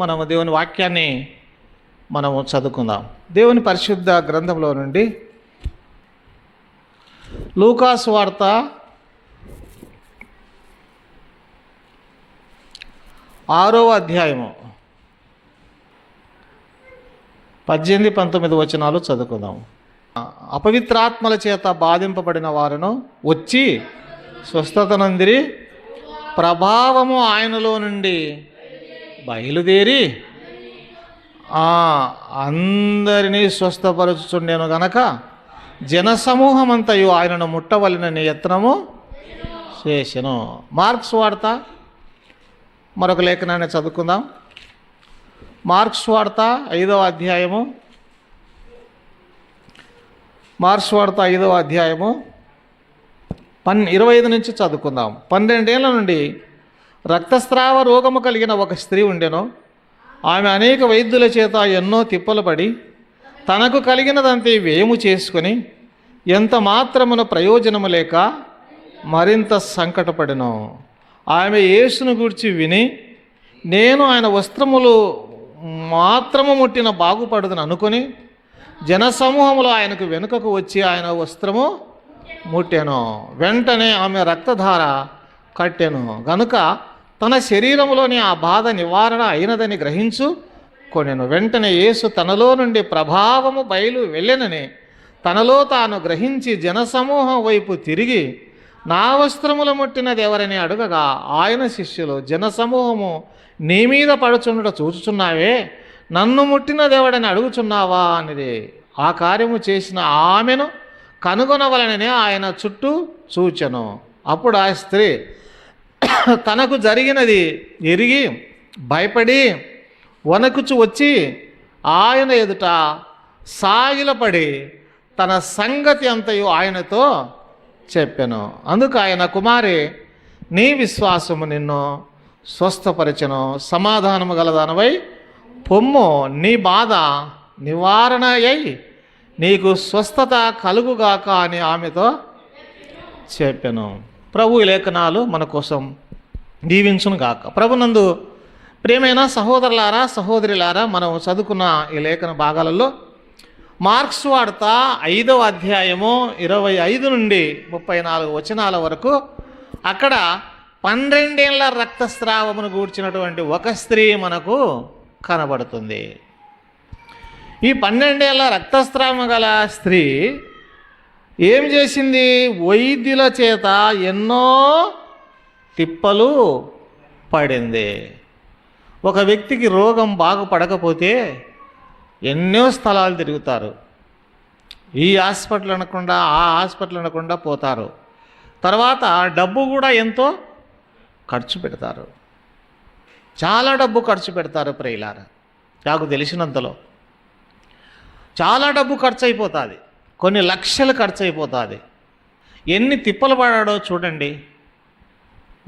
మనము దేవుని వాక్యాన్ని మనము చదువుకుందాం. దేవుని పరిశుద్ధ గ్రంథంలో నుండి లూకాస్ వార్త ఆరవ అధ్యాయము పద్దెనిమిది పంతొమ్మిది వచనాలు చదువుకుందాం. అపవిత్రాత్మల చేత బాధింపబడిన వారును వచ్చి స్వస్థత నందిరి ప్రభావము ఆయనలో నుండి బయలుదేరి అందరినీ స్వస్థపరచుచుండెను గనక జనసమూహమంతయు ఆయనను ముట్టవలనని యత్నము చేసెను. మార్క్స్ వార్త మరొక లేఖనాన్ని చదువుకుందాం. మార్క్స్ వార్త ఐదవ అధ్యాయము. మార్క్స్ వార్త ఐదవ అధ్యాయము. పన్ ఇరవై ఐదు నుంచి చదువుకుందాం. పన్నెండేళ్ళ నుండి రక్తస్రావ రోగము కలిగిన ఒక స్త్రీ ఉండెను. ఆమె అనేక వైద్యుల చేత ఎన్నో తిప్పలు పడి తనకు కలిగినదంతే వ్యయము చేసుకుని ఎంత మాత్రమున ప్రయోజనము లేక మరింత సంకటపడెను. ఆమె యేసును గూర్చి విని నేను ఆయన వస్త్రములు మాత్రము ముట్టిన బాగుపడదని అనుకుని జనసమూహములో ఆయనకు వెనుకకు వచ్చి ఆయన వస్త్రము ముట్టాను. వెంటనే ఆమె రక్తధార కట్టాను. గనుక తన శరీరంలోని ఆ బాధ నివారణ అయినదని గ్రహించు. కొనెను వెంటనే యేసు తనలో నుండి ప్రభావము బయలు వెళ్ళెనని. తనలో తాను గ్రహించి జనసమూహం వైపు తిరిగి నా వస్త్రములు ముట్టినది ఎవరని అడుగగా? ఆయన శిష్యులు జనసమూహము నీ మీద పడుచుండట చూచుచున్నావే? నన్ను ముట్టినదెవడని అడుగుచున్నావా? అనేది. ఆ కార్యము చేసిన ఆమెను కనుగొనవలననే ఆయన చుట్టూ చూచెను. అప్పుడు ఆ స్త్రీ తనకు జరిగినది ఎరిగి భయపడి వణకుచు వచ్చి ఆయన ఎదుట సాగిలపడి తన సంగతి అంతయు ఆయనతో చెప్పాను. అందుకు ఆయన కుమారి నీ విశ్వాసము నిన్ను స్వస్థపరచను. సమాధానము గలదానవై పొమ్ము. నీ బాధ నివారణ అయి నీకు స్వస్థత కలుగుగాక అని ఆమెతో చెప్పాను. ప్రభు లేఖనాలు మన కోసం దీవించును గాక. ప్రభునందు ప్రేమైన సహోదరులారా సహోదరులారా మనం చదువుకున్న ఈ లేఖన భాగాలలో మార్క్స్ వార్త ఐదవ అధ్యాయము ఇరవై ఐదు నుండి ముప్పై నాలుగు వచనాల వరకు అక్కడ పన్నెండేళ్ళ రక్తస్రావమును గూర్చినటువంటి ఒక స్త్రీ మనకు కనబడుతుంది. ఈ పన్నెండేళ్ళ రక్తస్రావం గల స్త్రీ ఏం చేసింది? వైద్యుల చేత ఎన్నో తిప్పలు పడింది. ఒక వ్యక్తికి రోగం బాగుపడకపోతే ఎన్నో స్థలాలు తిరుగుతారు. ఈ హాస్పిటల్ అనకుండా ఆ హాస్పిటల్ అనకుండా పోతారు. తర్వాత డబ్బు కూడా ఎంతో ఖర్చు పెడతారు. చాలా డబ్బు ఖర్చు పెడతారు ప్రియులారా. నాకు తెలిసినంతలో. చాలా డబ్బు ఖర్చు అయిపోతుంది. కొన్ని లక్షలు ఖర్చు అయిపోతుంది ఎన్ని తిప్పలు పడాడో చూడండి.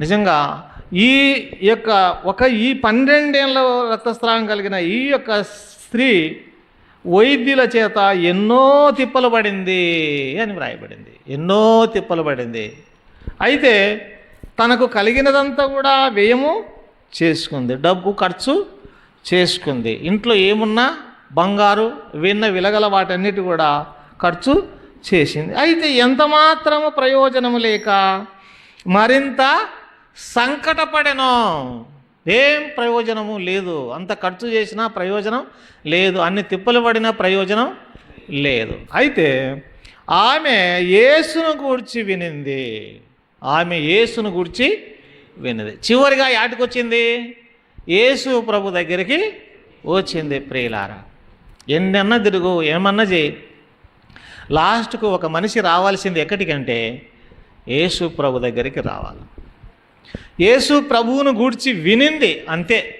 నిజంగా ఈ యొక్క ఒక ఈ పన్నెండేళ్ళ రక్తస్రావం కలిగిన ఈ యొక్క స్త్రీ వైద్యుల చేత ఎన్నో తిప్పలు పడింది అని వ్రాయబడింది. ఎన్నో తిప్పలు పడింది. అయితే తనకు కలిగినదంతా కూడా వ్యయము చేసుకుంది. డబ్బు ఖర్చు చేసుకుంది. ఇంట్లో ఏమున్నా బంగారు వెన్న విలగల వాటన్నిటి కూడా ఖర్చు చేసింది. అయితే ఎంత మాత్రము ప్రయోజనము లేక మరింత సంకటపడెను. ఏం ప్రయోజనము లేదు. అంత ఖర్చు చేసినా ప్రయోజనం లేదు. అన్ని తిప్పలు పడినా ప్రయోజనం లేదు. అయితే ఆమె యేసును గూర్చి వినింది. ఆమె యేసును గూర్చి విన్నది చివరిగా యాటికొచ్చింది? యేసు ప్రభు దగ్గరికి వచ్చింది ప్రియులారా. ఎన్నన్నా తిరుగు ఏమన్నా చేయి. లాస్ట్కు ఒక మనిషి రావాల్సింది ఎక్కడికంటే యేసు ప్రభు దగ్గరికి రావాలి. యేసు ప్రభువును గూడ్చి వినింది అంతే.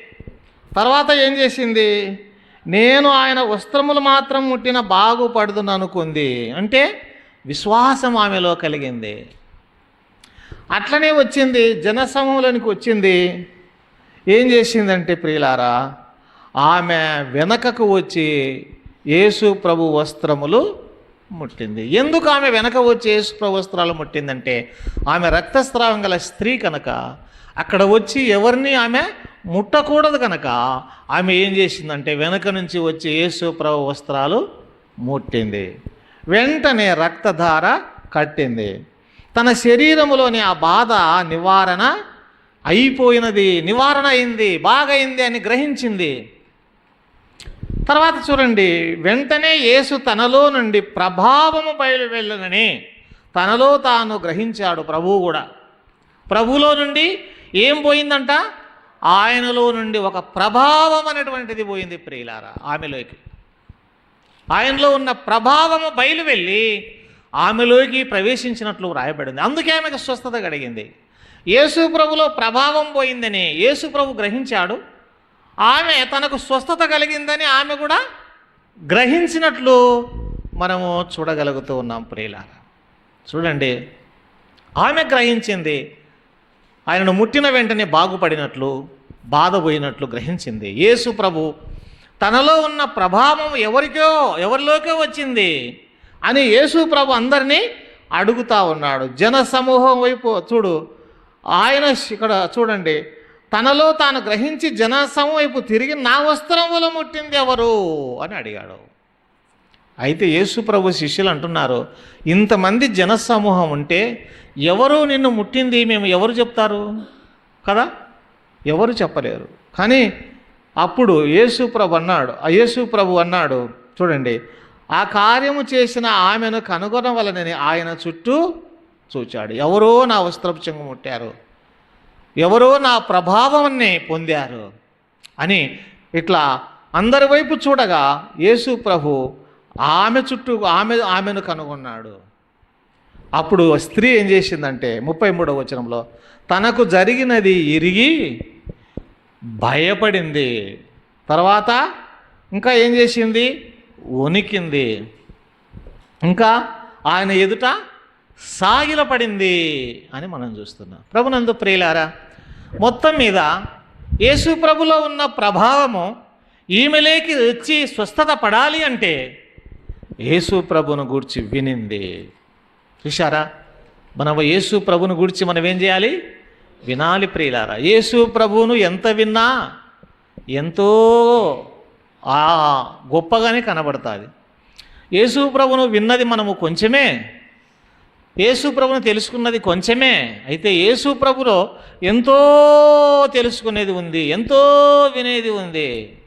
తర్వాత ఏం చేసింది? నేను ఆయన వస్త్రములు మాత్రం ముట్టిన బాగుపడుదును అనుకుంది. అంటే విశ్వాసం ఆమెలో కలిగింది. అట్లనే వచ్చింది జనసమూహానికి వచ్చింది. ఏం చేసిందంటే ప్రియులారా ఆమె వెనకకు వచ్చి యేసు ప్రభు వస్త్రములు ముట్టింది. ఎందుకు ఆమె వెనక వచ్చి యేసు వస్త్రాలు ముట్టిందంటే ఆమె రక్తస్రావం గల స్త్రీ కనుక అక్కడ వచ్చి ఎవరిని ఆమె ముట్టకూడదు కనుక ఆమె ఏం చేసిందంటే వెనక నుంచి వచ్చి యేసు ప్రభు వస్త్రాలు ముట్టింది. వెంటనే రక్తధార కట్టింది. తన శరీరములోని ఆ బాధ నివారణ అయిపోయినది. నివారణ అయింది బాగైంది అని గ్రహించింది. తర్వాత చూడండి వెంటనే యేసు తనలో నుండి ప్రభావము బయలు వెళ్ళనని తనలో తాను గ్రహించాడు ప్రభువు కూడా. ప్రభువులో నుండి ఏం పోయిందంట? ఆయనలో నుండి ఒక ప్రభావం అనేటువంటిది పోయింది ప్రియులారా ఆమెలోకి. ఆయనలో ఉన్న ప్రభావము బయలు వెళ్ళి ఆమెలోకి ప్రవేశించినట్లు రాయబడింది అందుకే ఆమెకు స్వస్థత కలిగింది. యేసు ప్రభులో ప్రభావం పోయిందని యేసు ప్రభు గ్రహించాడు. ఆమె తనకు స్వస్థత కలిగిందని ఆమె కూడా గ్రహించినట్లు మనము చూడగలుగుతూ ఉన్నాం ప్రియులారా. చూడండి ఆమె గ్రహించింది ఆయనను ముట్టిన వెంటనే బాగుపడినట్లు బాధపోయినట్లు గ్రహించింది. యేసు ప్రభు తనలో ఉన్న ప్రభావం ఎవరికో ఎవరిలోకే వచ్చింది అని యేసు ప్రభు అందరినీ అడుగుతా ఉన్నాడు. జన సమూహం వైపు చూడు ఆయన ఇక్కడ చూడండి తనలో తాను గ్రహించి జనాసం వైపు తిరిగి నా వస్త్రములు ముట్టింది ఎవరు? అని అడిగాడు. అయితే యేసు ప్రభు శిష్యులు అంటున్నారు ఇంతమంది జనసమూహం ఉంటే ఎవరు నిన్ను ముట్టింది? మేము ఎవరు చెప్తారు? కదా? ఎవరు చెప్పలేరు. కానీ అప్పుడు యేసు ప్రభు అన్నాడు ఆ యేసు ప్రభు అన్నాడు చూడండి ఆ కార్యము చేసిన ఆమెను కనుగొనవలనని ఆయన చుట్టూ చూచాడు. ఎవరో నా వస్త్రపు చెంగు ముట్టారు. ఎవరో నా ప్రభావాన్ని పొందారు అని ఇట్లా అందరి వైపు చూడగా యేసు ప్రభు ఆమె చుట్టూ ఆమె ఆమెను కనుగొన్నాడు. అప్పుడు స్త్రీ ఏం చేసిందంటే ముప్పై మూడవ వచనంలో తనకు జరిగినది ఇరిగి భయపడింది. తర్వాత ఇంకా ఏం చేసింది? వణికింది. ఇంకా ఆయన ఎదుట సాగిలపడింది అని మనం చూస్తున్నాం. ప్రభునందు ప్రియులారా మొత్తం మీద యేసు ప్రభులో ఉన్న ప్రభావము ఈమెలేకి వచ్చి స్వస్థత పడాలి అంటే యేసు ప్రభును గూర్చి వినింది. చూశారా? మనం యేసు ప్రభును గూర్చి మనం ఏం చేయాలి? వినాలి ప్రియులారా. యేసు ప్రభువును ఎంత విన్నా ఎంతో గొప్పగానే కనబడుతుంది. యేసు ప్రభును విన్నది మనము కొంచెమే యేసు ప్రభుని తెలుసుకున్నది కొంచెమే. అయితే యేసు ప్రభులో ఎంతో తెలుసుకునేది ఉంది ఎంతో వినేది ఉంది.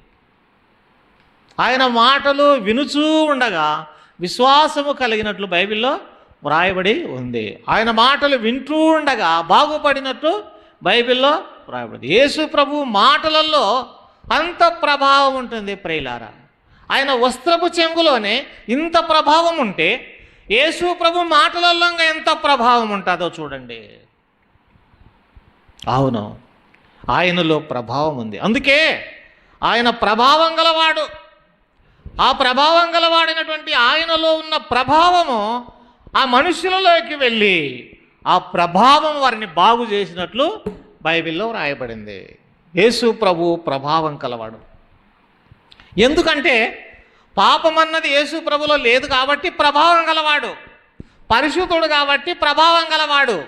ఆయన మాటలు వినుచూ ఉండగా విశ్వాసము కలిగినట్లు బైబిల్లో వ్రాయబడి ఉంది. ఆయన మాటలు వింటూ ఉండగా బాగుపడినట్లు బైబిల్లో వ్రాయబడింది. యేసు ప్రభు మాటలలో అంత ప్రభావం ఉంటుంది ప్రియులారా. ఆయన వస్త్రపు చెంగులోనే ఇంత ప్రభావం ఉంటే యేసు ప్రభు మాటలలో ఎంత ప్రభావం ఉంటుందో చూడండి. అవును ఆయనలో ప్రభావం ఉంది. అందుకే ఆయన ప్రభావం గలవాడు. ఆ ప్రభావం గలవాడినటువంటి ఆయనలో ఉన్న ప్రభావము ఆ మనుషులలోకి వెళ్ళి ఆ ప్రభావం వారిని బాగు చేసినట్లు బైబిల్లో రాయబడింది యేసు ప్రభు ప్రభావం కలవాడు. ఎందుకంటే పాపం అన్నది యేసు ప్రభులో లేదు కాబట్టి ప్రభావం గలవాడు. పరిశుద్ధుడు కాబట్టి ప్రభావం గలవాడు.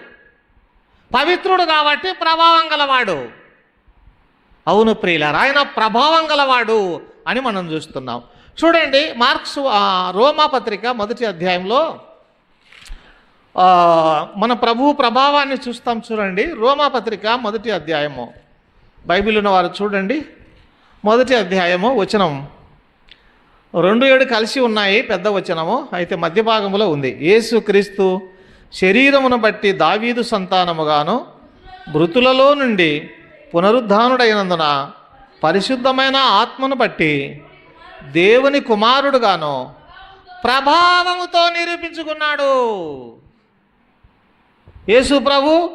పవిత్రుడు కాబట్టి ప్రభావం గలవాడు. అవును ప్రియులారా ఆయన ప్రభావం గలవాడు అని మనం చూస్తున్నాం. చూడండి మార్క్స్ రోమాపత్రిక రోమా పత్రిక మొదటి అధ్యాయంలో మన ప్రభు ప్రభావాన్ని చూస్తాం చూడండి. రోమా పత్రిక మొదటి అధ్యాయము. బైబిల్ ఉన్న వారు చూడండి. మొదటి అధ్యాయము వచనం. రెండు ఏడు కలిసి ఉన్నాయి పెద్ద వచనము. అయితే మధ్య భాగంలో ఉంది. యేసుక్రీస్తు శరీరమును బట్టి దావీదు సంతానముగాను మృతులలో నుండి పునరుద్ధానుడైనందున పరిశుద్ధమైన ఆత్మను బట్టి దేవుని కుమారుడుగాను ప్రభావముతో నిరూపించుకున్నాడు. యేసు ప్రభు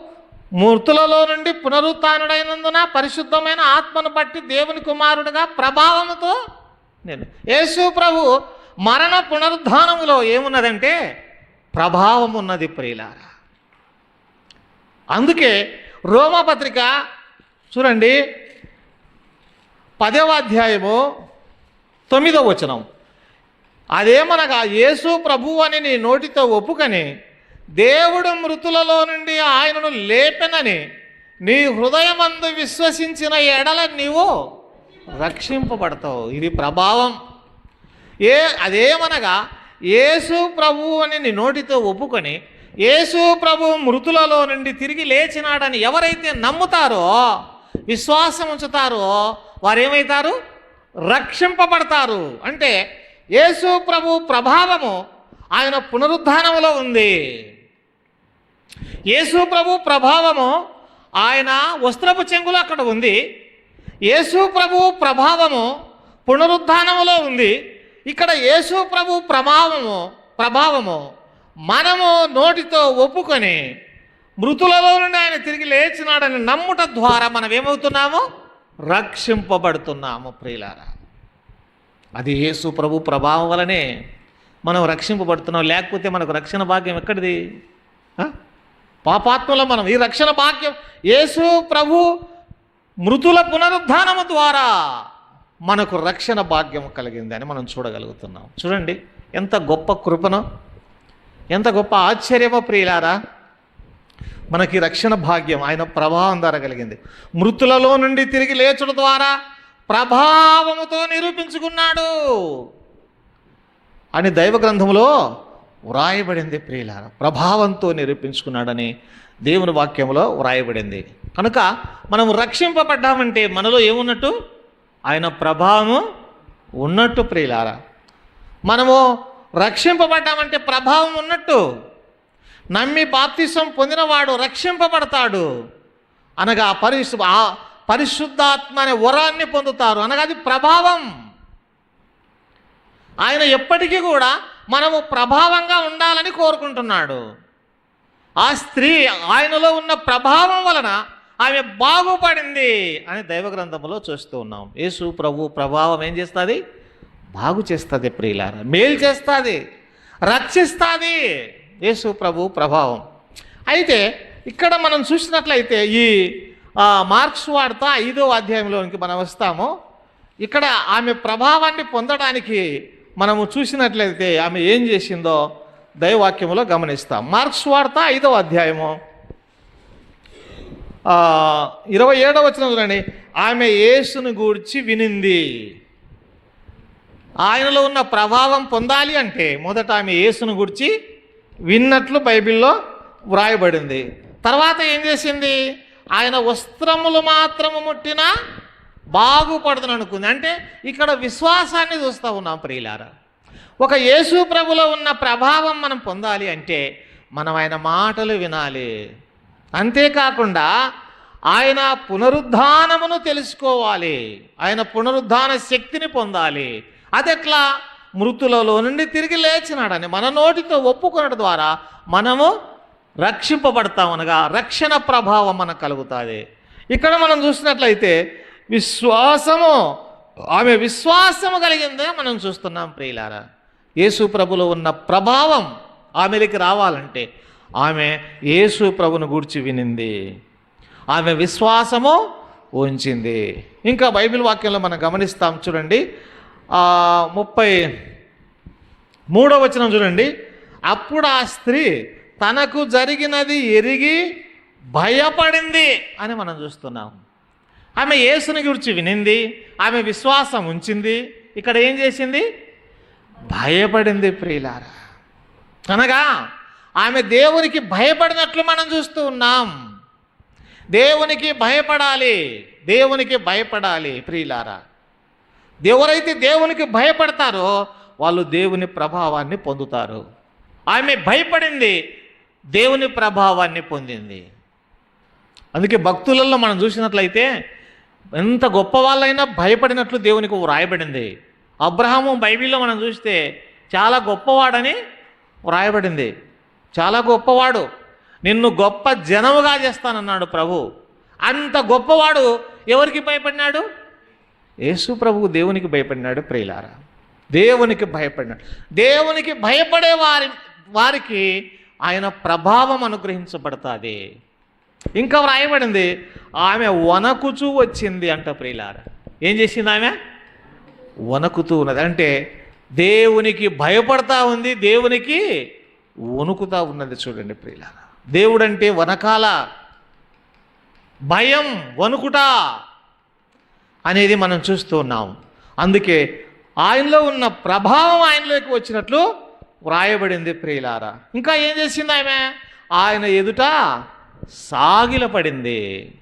మృతులలో నుండి పునరుత్డైనందున పరిశుద్ధమైన ఆత్మను బట్టి దేవుని కుమారుడుగా ప్రభావముతో నేను. యేసు ప్రభు మరణ పునరుద్ధానములో ఏమున్నదంటే ప్రభావం ఉన్నది ప్రియులారా. అందుకే రోమపత్రిక చూడండి పదవ అధ్యాయము తొమ్మిదవ వచనం. అదేమనగా యేసు ప్రభు అని నీ నోటితో ఒప్పుకని దేవుడు మృతులలో నుండి ఆయనను లేపెనని నీ హృదయమందు విశ్వసించిన ఎడల నీవు రక్షింపబడతావు. ఇది ప్రభావం. ఏ అదేమనగా యేసు ప్రభు అని నీ నోటితో ఒప్పుకొని యేసు ప్రభు మృతులలో నుండి తిరిగి లేచినాడని ఎవరైతే నమ్ముతారో విశ్వాసం ఉంచుతారో వారేమవుతారు రక్షింపబడతారు. అంటే యేసు ప్రభు ప్రభావము ఆయన పునరుద్ధానములో ఉంది. యేసు ప్రభు ప్రభావము ఆయన వస్త్రపు చెంగులు అక్కడ ఉంది. యేసు ప్రభు ప్రభావము పునరుద్ధానములో ఉంది. ఇక్కడ యేసు ప్రభు ప్రభావము ప్రభావము మనము నోటితో ఒప్పుకొని మృతులలో నుండి ఆయన తిరిగి లేచినాడని నమ్ముట ద్వారా మనం ఏమవుతున్నాము? రక్షింపబడుతున్నాము ప్రియులారా. అది యేసు ప్రభు ప్రభావం వలనే మనం రక్షింపబడుతున్నాం. లేకపోతే మనకు రక్షణ భాగ్యం ఎక్కడిది? పాపాత్మలో మనం ఈ రక్షణ భాగ్యం యేసు ప్రభు మృతుల పునరుద్ధానము ద్వారా మనకు రక్షణ భాగ్యం కలిగిందని మనం చూడగలుగుతున్నాం. చూడండి ఎంత గొప్ప కృపను ఎంత గొప్ప ఆశ్చర్యమో ప్రియులారా. మనకి రక్షణ భాగ్యం ఆయన ప్రభావం ద్వారా కలిగింది. మృతులలో నుండి తిరిగి లేచుడు ద్వారా ప్రభావముతో నిరూపించుకున్నాడు అని దైవ గ్రంథంలో వ్రాయబడింది ప్రియులార. ప్రభావంతో నిరూపించుకున్నాడని దేవుని వాక్యంలో వ్రాయబడింది. కనుక మనం రక్షింపబడ్డామంటే మనలో ఏమున్నట్టు? ఆయన ప్రభావము ఉన్నట్టు ప్రియులారా. మనము రక్షింపబడ్డామంటే ప్రభావం ఉన్నట్టు. నమ్మి బాప్తిసం పొందినవాడు రక్షింపబడతాడు. అనగా పరిశు ఆ పరిశుద్ధాత్మ అనే వరాన్ని పొందుతారు. అనగా అది ప్రభావం. ఆయన ఎప్పటికీ కూడా మనము ప్రభావంగా ఉండాలని కోరుకుంటున్నాడు. ఆ స్త్రీ ఆయనలో ఉన్న ప్రభావం వలన ఆమె బాగుపడింది అని దైవ గ్రంథంలో చూస్తూ ఉన్నాం. యేసు ప్రభు ప్రభావం ఏం చేస్తుంది? బాగు చేస్తుంది ప్రియులార. మేలు చేస్తుంది. రక్షిస్తుంది. యేసు ప్రభు ప్రభావం. అయితే ఇక్కడ మనం చూసినట్లయితే ఈ మార్క్స్ వార్త ఐదో అధ్యాయంలోనికి మనం వస్తాము. ఇక్కడ ఆమె ప్రభావాన్ని పొందడానికి మనము చూసినట్లయితే ఆమె ఏం చేసిందో దైవాక్యములో గమనిస్తాం. మార్క్స్ వార్త ఐదో అధ్యాయము. ఇరవై ఏడవ వచ్చిన చూడండి. ఆమె యేసును గూర్చి వినింది. ఆయనలో ఉన్న ప్రభావం పొందాలి అంటే మొదట ఆమె యేసును గురించి విన్నట్లు బైబిల్లో వ్రాయబడింది. తర్వాత ఏం చేసింది? ఆయన వస్త్రములు మాత్రము ముట్టినా బాగుపడుతుంది అనుకుంది అంటే ఇక్కడ విశ్వాసాన్ని చూస్తూ ఉన్నాం ప్రియులారా. ఒక యేసు ప్రభులో ఉన్న ప్రభావం మనం పొందాలి అంటే మనం ఆయన మాటలు వినాలి. అంతేకాకుండా ఆయన పునరుద్ధానమును తెలుసుకోవాలి. ఆయన పునరుద్ధాన శక్తిని పొందాలి. అదెట్లా? మృతులలో నుండి తిరిగి లేచినాడని మన నోటితో ఒప్పుకొనడం ద్వారా మనము రక్షింపబడతాం అనగా రక్షణ ప్రభావం మనకు కలుగుతుంది. ఇక్కడ మనం చూసినట్లయితే విశ్వాసము ఆమె విశ్వాసము కలిగిందే మనం చూస్తున్నాం ప్రియులారా. యేసు ప్రభులో ఉన్న ప్రభావం ఆమెకి రావాలంటే ఆమె యేసు ప్రభును గూర్చి వినింది. ఆమె విశ్వాసము ఉంచింది. ఇంకా బైబిల్ వాక్యంలో మనం గమనిస్తాం చూడండి. ముప్పై మూడో వచనం చూడండి. అప్పుడు ఆ స్త్రీ తనకు జరిగినది ఎరిగి భయపడింది అని మనం చూస్తున్నాం. ఆమె యేసుని గురించి వినింది ఆమె విశ్వాసం ఉంచింది. ఇక్కడ ఏం చేసింది? భయపడింది ప్రియులారా. అనగా ఆమె దేవునికి భయపడినట్లు మనం చూస్తూ ఉన్నాం. దేవునికి భయపడాలి దేవునికి భయపడాలి ప్రియులారా. ఎవరైతే దేవునికి భయపడతారో వాళ్ళు దేవుని ప్రభావాన్ని పొందుతారు. ఆమె భయపడింది దేవుని ప్రభావాన్ని పొందింది. అందుకే భక్తులలో మనం చూసినట్లయితే ఎంత గొప్ప వాళ్ళైనా భయపడినట్లు దేవునికి వ్రాయబడింది. అబ్రహాము బైబిల్లో మనం చూస్తే చాలా గొప్పవాడని వ్రాయబడింది. చాలా గొప్పవాడు. నిన్ను గొప్ప జనముగా చేస్తానన్నాడు ప్రభు. అంత గొప్పవాడు ఎవరికి భయపడినాడు? యేసు ప్రభువు దేవునికి భయపడినాడు ప్రియులారా. దేవునికి భయపడినాడు. దేవునికి భయపడే వారి వారికి ఆయన ప్రభావం అనుగ్రహించబడుతుంది. ఇంకా వ్రాయబడింది ఆమె వనకుచూ వచ్చింది అంట ప్రియులారా. ఏం చేసింది ఆమె? వణుకుతూ ఉన్నది. అంటే దేవునికి భయపడతా ఉంది దేవునికి వణుకుతా ఉన్నది చూడండి ప్రియులారా. దేవుడంటే వనకాల భయం వణుకుట అనేది మనం చూస్తూ ఉన్నాం. అందుకే ఆయనలో ఉన్న ప్రభావం ఆయనలోకి వచ్చినట్లు వ్రాయబడింది ప్రియులారా. ఇంకా ఏం చేసింది ఆమె? ఆయన ఎదుట సాగిలపడింది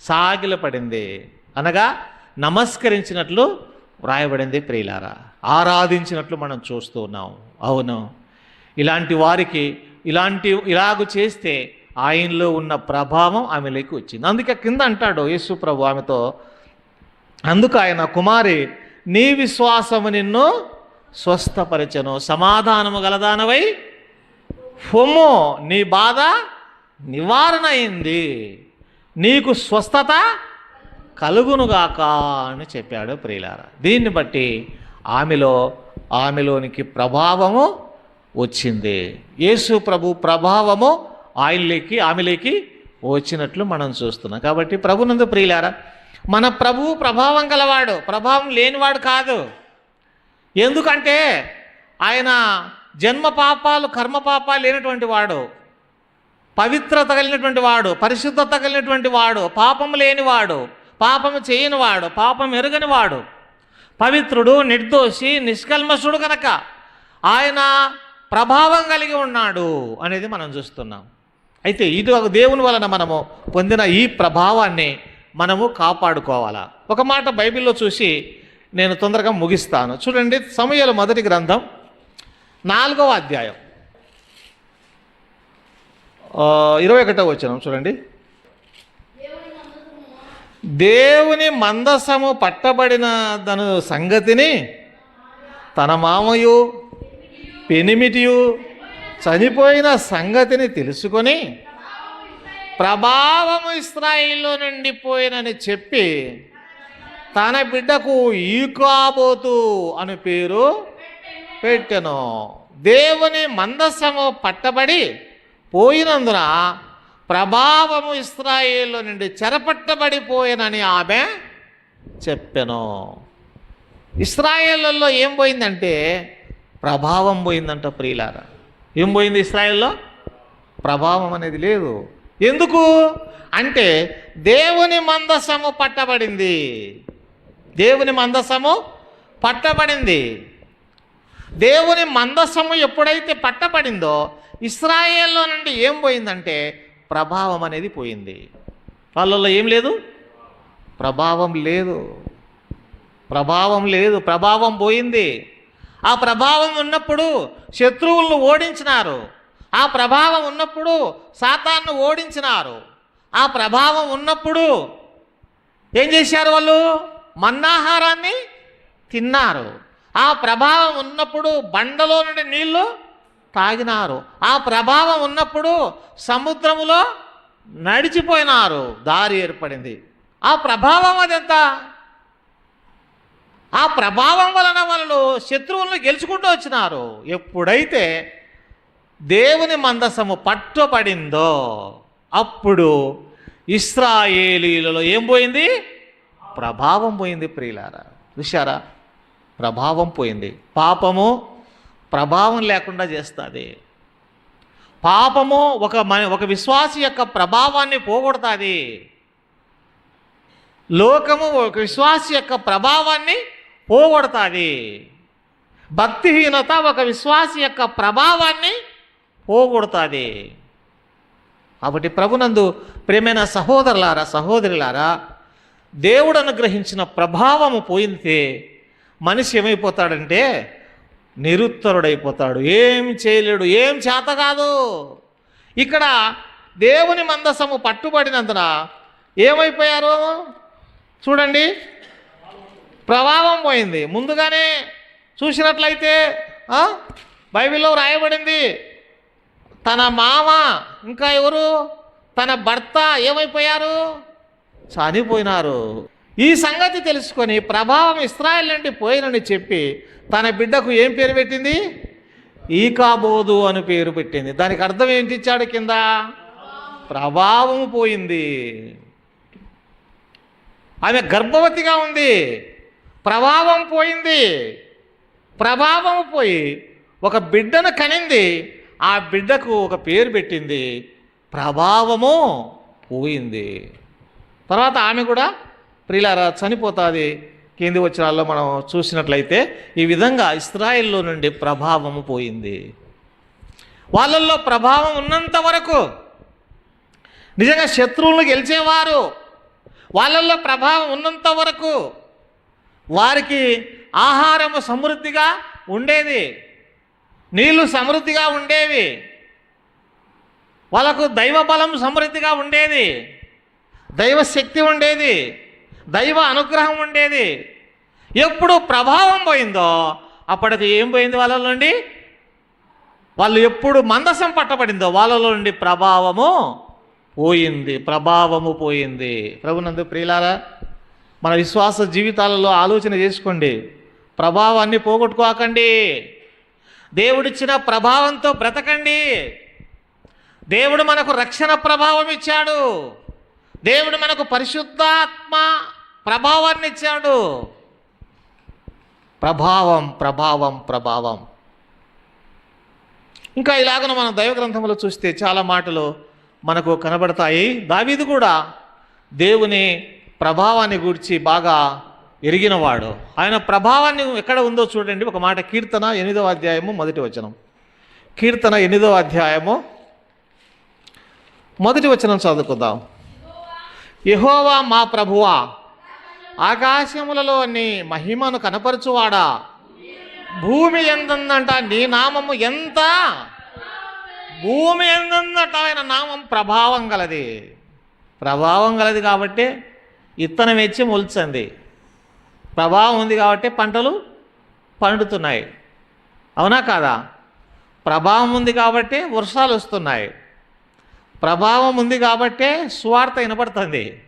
సాగిలపడింది. అనగా నమస్కరించినట్లు వ్రాయబడింది ప్రియులారా. ఆరాధించినట్లు మనం చూస్తూ ఉన్నాం. అవును. ఇలాంటి వారికి ఇలాంటి ఇలాగు చేస్తే ఆయనలో ఉన్న ప్రభావం ఆమెలోకి వచ్చింది. అందుకే కింద అంటాడు యేసు ప్రభు ఆమెతో అందుకు ఆయన కుమారి నీ విశ్వాసము నిన్ను స్వస్థపరచను. సమాధానము గలదానవై ఫొమ్ము. నీ బాధ నివారణ అయింది. నీకు స్వస్థత కలుగునుగాక అని చెప్పాడు ప్రియులార. దీన్ని బట్టి ఆమెలో ఆమెలోనికి ప్రభావము వచ్చింది. యేసు ప్రభు ప్రభావము ఆయనలోకి ఆమెలోకి వచ్చినట్లు మనం చూస్తున్నాం. కాబట్టి ప్రభునందు ప్రియులారా మన ప్రభువు ప్రభావం గలవాడు ప్రభావం లేనివాడు కాదు. ఎందుకంటే ఆయన జన్మ పాపాలు కర్మ పాపాలు లేనటువంటి వాడు. పవిత్రత కలిగినటువంటి వాడు పరిశుద్ధత కలిగినటువంటి వాడు పాపం లేనివాడు. పాపము చేయనివాడు పాపం ఎరుగని వాడు పవిత్రుడు నిర్దోషి నిష్కల్మషుడు కనుక ఆయన ప్రభావం కలిగి ఉన్నాడు అనేది మనం చూస్తున్నాం. అయితే ఇది ఒక దేవుని వలన మనము పొందిన ఈ ప్రభావాన్ని మనము కాపాడుకోవాలా? ఒక మాట బైబిల్లో చూసి నేను తొందరగా ముగిస్తాను. చూడండి సమయాల మొదటి గ్రంథం నాలుగవ అధ్యాయం. ఇరవై ఒకటో వచ్చినాం చూడండి. దేవుని మందసము పట్టబడిన తను సంగతిని తన మామయు పెనిమిటియు చనిపోయిన సంగతిని తెలుసుకొని ప్రభావము ఇస్రాయిల్లో నుండి పోయినని చెప్పి తన బిడ్డకు ఈకాబోతు అని పేరు పెట్టెను. దేవుని మందసము పట్టబడి పోయినందున ప్రభావము ఇస్రాయేల్లో నుండి చెరపట్టబడిపోయినని ఆమె చెప్పెను. ఇస్రాయేళ్ళలో ఏం పోయిందంటే ప్రభావం పోయిందంట ప్రియులారా. ఏం పోయింది ఇస్రాయేల్లో? ప్రభావం అనేది లేదు. ఎందుకు? అంటే దేవుని మందసము పట్టబడింది. దేవుని మందసము పట్టబడింది. దేవుని మందసము ఎప్పుడైతే పట్టబడిందో ఇస్రాయేల్లో నుండి ఏం పోయిందంటే ప్రభావం అనేది పోయింది. వాళ్ళల్లో ఏం లేదు? ప్రభావం లేదు. ప్రభావం లేదు. ప్రభావం పోయింది. ఆ ప్రభావం ఉన్నప్పుడు శత్రువులను ఓడించినారు. ఆ ప్రభావం ఉన్నప్పుడు సాతాన్ను ఓడించినారు. ఆ ప్రభావం ఉన్నప్పుడు ఏం చేశారు వాళ్ళు? మన్నాహారాన్ని తిన్నారు. ఆ ప్రభావం ఉన్నప్పుడు బండలో నుండి నీళ్ళు తాగినారు. ఆ ప్రభావం ఉన్నప్పుడు సముద్రములో నడిచిపోయినారు. దారి ఏర్పడింది. ఆ ప్రభావం అదెంత? ఆ ప్రభావం వలన వాళ్ళు శత్రువులను గెలుచుకుంటూ వచ్చినారు. ఎప్పుడైతే దేవుని మందసము పట్టుబడిందో అప్పుడు ఇస్రాయేలీలలో ఏం పోయింది? ప్రభావం పోయింది ప్రియులారా. చూశారా? ప్రభావం పోయింది. పాపము ప్రభావం లేకుండా చేస్తుంది. పాపము ఒక మన ఒక విశ్వాసి యొక్క ప్రభావాన్ని పోగొడుతుంది. లోకము ఒక విశ్వాసి యొక్క ప్రభావాన్ని పోగొడుతుంది. భక్తిహీనత ఒక విశ్వాసి యొక్క ప్రభావాన్ని పోగొడుతుంది. కాబట్టి ప్రభునందు ప్రేమైన సహోదరులారా సహోదరులారా దేవుడు అనుగ్రహించిన ప్రభావము పోయితే మనిషి ఏమైపోతాడంటే నిరుత్తరుడైపోతాడు. ఏం చేయలేడు. ఏం చేత కాదు. ఇక్కడ దేవుని మందసము పట్టుబడినందున ఏమైపోయారు? చూడండి. ప్రభావం పోయింది. ముందుగానే చూసినట్లయితే బైబిల్లో రాయబడింది. తన మామ ఇంకా ఎవరు? తన భర్త ఏమైపోయారు? చనిపోయినారు. ఈ సంగతి తెలుసుకొని ప్రభావం ఇస్రాయల్ నుండి పోయినని చెప్పి తన బిడ్డకు ఏం పేరు పెట్టింది? ఈకాబోదు అని పేరు పెట్టింది. దానికి అర్థం ఏంటి ఇచ్చాడు కింద? ప్రభావం పోయింది. ఆమె గర్భవతిగా ఉంది. ప్రభావం పోయింది. ప్రభావం పోయి ఒక బిడ్డను కనింది. ఆ బిడ్డకు ఒక పేరు పెట్టింది. ప్రభావము పోయింది. తర్వాత ఆమె కూడా ప్రియులారా చనిపోతుంది కింది వచ్చినాల్లో మనం చూసినట్లయితే ఈ విధంగా ఇస్రాయిల్లో నుండి ప్రభావము పోయింది. వాళ్ళల్లో ప్రభావం ఉన్నంత వరకు నిజంగా శత్రువులను గెలిచేవారు. వాళ్ళల్లో ప్రభావం ఉన్నంత వరకు వారికి ఆహారము సమృద్ధిగా ఉండేది. నీళ్ళు సమృద్ధిగా ఉండేవి. వాళ్ళకు దైవ బలం సమృద్ధిగా ఉండేది. దైవ శక్తి ఉండేది. దైవ అనుగ్రహం ఉండేది. ఎప్పుడు ప్రభావం పోయిందో అప్పటికి ఏం పోయింది వాళ్ళ నుండి? వాళ్ళు ఎప్పుడు మందసం పట్టబడిందో వాళ్ళలో నుండి ప్రభావము పోయింది ప్రభావము పోయింది. ప్రభునందు ప్రియులారా మన విశ్వాస జీవితాలలో ఆలోచన చేసుకోండి. ప్రభావాన్ని పోగొట్టుకోకండి. దేవుడిచ్చిన ప్రభావంతో బ్రతకండి. దేవుడు మనకు రక్షణ ప్రభావం ఇచ్చాడు. దేవుడు మనకు పరిశుద్ధాత్మ ప్రభావాన్ని ఇచ్చాడు. ప్రభావం ప్రభావం ప్రభావం. ఇంకా ఇలాగన మనం దైవ గ్రంథంలో చూస్తే చాలా మాటలు మనకు కనబడతాయి. దావీదు కూడా దేవుని ప్రభావాన్ని గూర్చి బాగా ఎరిగినవాడు. ఆయన ప్రభావాన్ని ఎక్కడ ఉందో చూడండి. ఒక మాట కీర్తన ఎనిమిదవ అధ్యాయము మొదటి వచనం. కీర్తన ఎనిమిదవ అధ్యాయము మొదటి వచనం చదువుకుందాం. యహోవా మా ప్రభువా ఆకాశములలో నీ మహిమను కనపరచువాడా? భూమి ఎంతందంట నీ నామము ఎంత? భూమి ఎంతందట ఆయన నామం ప్రభావం గలది. ప్రభావం గలది కాబట్టి ఇత్తనం ఇచ్చి మొలిచింది. ప్రభావం ఉంది కాబట్టి పంటలు పండుతున్నాయి. అవునా కాదా? ప్రభావం ఉంది కాబట్టి వర్షాలు వస్తున్నాయి. ప్రభావం ఉంది కాబట్టే సువార్త వినపడుతుంది.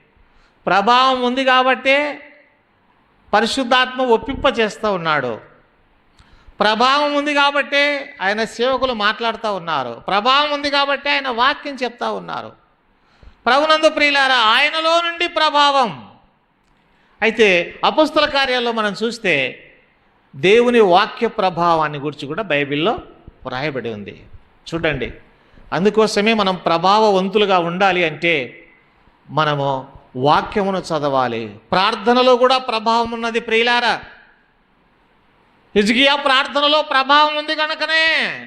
ప్రభావం ఉంది కాబట్టే పరిశుద్ధాత్మ ఒప్పింప చేస్తూ ఉన్నాడు. ప్రభావం ఉంది కాబట్టే ఆయన సేవకులు మాట్లాడుతూ ఉన్నారు. ప్రభావం ఉంది కాబట్టి ఆయన వాక్యం చెప్తా ఉన్నారు. ప్రభునందు ప్రియులారా ఆయనలో నుండి ప్రభావం. అయితే అపుస్తల కార్యాల్లో మనం చూస్తే దేవుని వాక్య ప్రభావాన్ని గురించి కూడా బైబిల్లో వ్రాయబడి ఉంది. చూడండి. అందుకోసమే మనం ప్రభావవంతులుగా ఉండాలి అంటే మనము వాక్యమును చదవాలి. ప్రార్థనలో కూడా ప్రభావం ఉన్నది ప్రియులారా. హిజ్కియా ప్రార్థనలో ప్రభావం ఉంది కనుకనే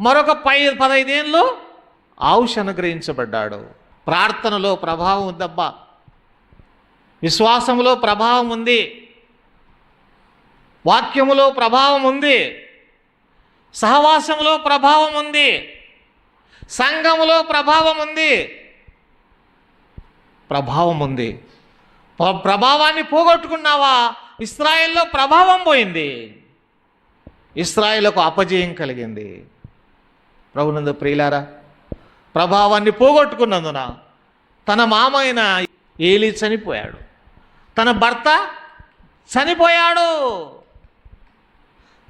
మరొక పై పదైదేళ్ళు ఆవుష్ అనుగ్రహించబడ్డాడు. ప్రార్థనలో ప్రభావం ఉందబ్బా. విశ్వాసములో ప్రభావం ఉంది. వాక్యములో ప్రభావం ఉంది. సహవాసములో ప్రభావం ఉంది. సంఘములో ప్రభావం ఉంది. ప్రభావం ఉంది. ప్రభావాన్ని పోగొట్టుకున్నావా? ఇస్రాయేల్లో ప్రభావం పోయింది. ఇస్రాయేల్కు అపజయం కలిగింది. ప్రభునందు ప్రియులారా ప్రభావాన్ని పోగొట్టుకున్నందున తన మామ అయిన ఏలి చనిపోయాడు. తన భర్త చనిపోయాడు.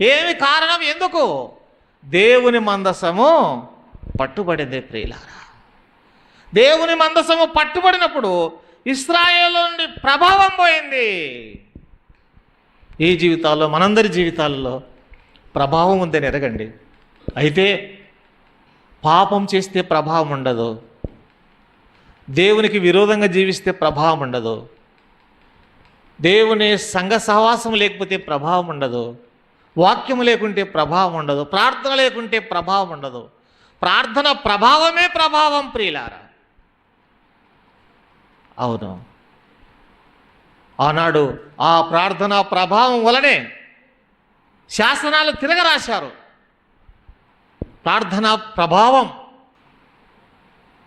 ఏమి కారణం ఎందుకు? దేవుని మందసము పట్టుబడింది ప్రియులారా. దేవుని మందసము పట్టుబడినప్పుడు ఇస్రాయేల్ నుండి ప్రభావం పోయింది. ఈ జీవితాల్లో మనందరి జీవితాలలో ప్రభావం ఉందని ఎరగండి. అయితే పాపం చేస్తే ప్రభావం ఉండదు. దేవునికి విరోధంగా జీవిస్తే ప్రభావం ఉండదు. దేవుని సంఘ సహవాసం లేకపోతే ప్రభావం ఉండదు. వాక్యం లేకుంటే ప్రభావం ఉండదు. ప్రార్థన లేకుంటే ప్రభావం ఉండదు. ప్రార్థన ప్రభావమే ప్రభావం ప్రియులారా. అవును. ఆనాడు ఆ ప్రార్థన ప్రభావం వలనే శాసనాలు తిరగరాశారు. ప్రార్థన ప్రభావం.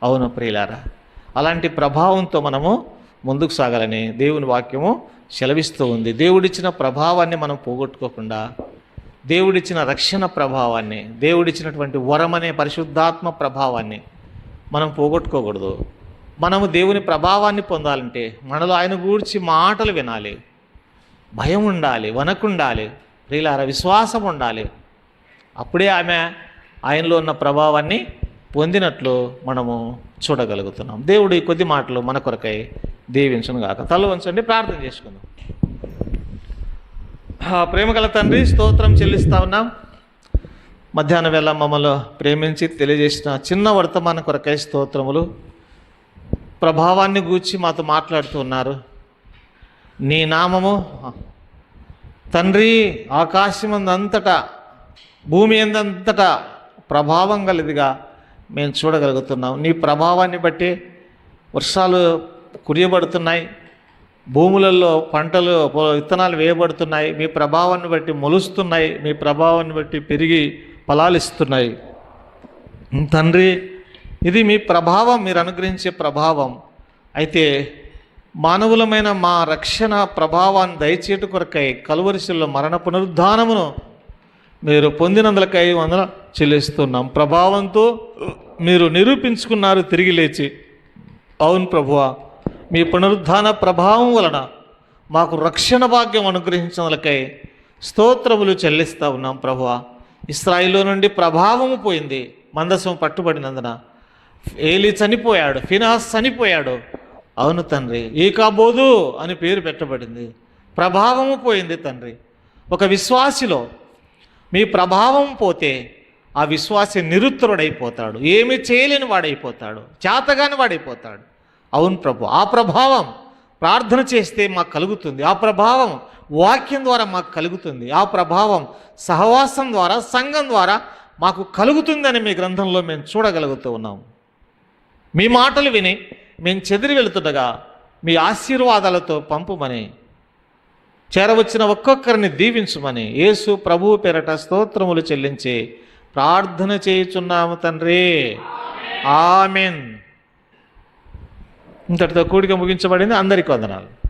అవును ప్రియులారా అలాంటి ప్రభావంతో మనము ముందుకు సాగాలని దేవుని వాక్యము సెలవిస్తూ ఉంది. దేవుడిచ్చిన ప్రభావాన్ని మనం పోగొట్టుకోకుండా దేవుడిచ్చిన రక్షణ ప్రభావాన్ని దేవుడిచ్చినటువంటి వరం అనే పరిశుద్ధాత్మ ప్రభావాన్ని మనం పోగొట్టుకోకూడదు. మనము దేవుని ప్రభావాన్ని పొందాలంటే మనలో ఆయన గూర్చి మాటలు వినాలి. భయం ఉండాలి వనకుండాలి ప్రియులార విశ్వాసం ఉండాలి. అప్పుడే ఆమె ఆయనలో ఉన్న ప్రభావాన్ని పొందినట్లు మనము చూడగలుగుతున్నాం. దేవుడు ఈ కొద్ది మాటలు మన కొరకై దీవించను గాక. తల వంచండి ప్రార్థన చేసుకుందాం. ప్రేమ ప్రేమగల తండ్రి స్తోత్రం చెల్లిస్తా ఉన్నాం. మధ్యాహ్నం వేళ మమ్మల్ని ప్రేమించి తెలియజేసిన చిన్న వర్తమానం కొరకై స్తోత్రములు. ప్రభావాన్ని గూర్చి మాతో మాట్లాడుతూ ఉన్నారు. నీ నామము తండ్రి ఆకాశమందంతటా భూమి ఎందంతటా ప్రభావం గలదిగా మేము చూడగలుగుతున్నాం. నీ ప్రభావాన్ని బట్టి వర్షాలు కురియబడుతున్నాయి భూములలో పంటలు విత్తనాలు వేయబడుతున్నాయి మీ ప్రభావాన్ని బట్టి మొలుస్తున్నాయి మీ ప్రభావాన్ని బట్టి పెరిగి ఫలాలిస్తున్నాయి తండ్రి ఇది మీ ప్రభావం మీరు అనుగ్రహించే ప్రభావం. అయితే మానవులమైన మా రక్షణ ప్రభావాన్ని దయచేటు కొరకై కలువరిశిల్లో మరణ పునరుద్ధానమును మీరు పొందినందులకై వందన చెల్లిస్తున్నాం. ప్రభావంతో మీరు నిరూపించుకున్నారు తిరిగి లేచి అవును ప్రభువ మీ పునరుద్ధాన ప్రభావం వలన మాకు రక్షణ భాగ్యం అనుగ్రహించినందులకై స్తోత్రములు చెల్లిస్తా ఉన్నాం ప్రభువ. ఇస్రాయిల్లో నుండి ప్రభావము పోయింది మందసం పట్టుబడినందున. ఏలి చనిపోయాడు ఫినాస్ చనిపోయాడు. అవును తండ్రి ఈకాబోదు అని పేరు పెట్టబడింది. ప్రభావము పోయింది తండ్రి. ఒక విశ్వాసిలో మీ ప్రభావం పోతే ఆ విశ్వాసి నిరుత్తరుడైపోతాడు. ఏమి చేయలేని వాడైపోతాడు. చేతగాని వాడైపోతాడు. అవును ప్రభు ఆ ప్రభావం ప్రార్థన చేస్తే మాకు కలుగుతుంది. ఆ ప్రభావం వాక్యం ద్వారా మాకు కలుగుతుంది. ఆ ప్రభావం సహవాసం ద్వారా సంఘం ద్వారా మాకు కలుగుతుందని మీ గ్రంథంలో మేము చూడగలుగుతూ ఉన్నాము. మీ మాటలు విని మేము చెదిరి వెళుతుండగా మీ ఆశీర్వాదాలతో పంపుమని చేరవచ్చిన ఒక్కొక్కరిని దీవించుమని యేసు ప్రభువు పేరట స్తోత్రములు చెల్లించి ప్రార్థన చేయుచున్నాము తండ్రి. ఆమెన్. ఇంతటితో కూడిక ముగించబడింది. అందరికీ వందనాలు.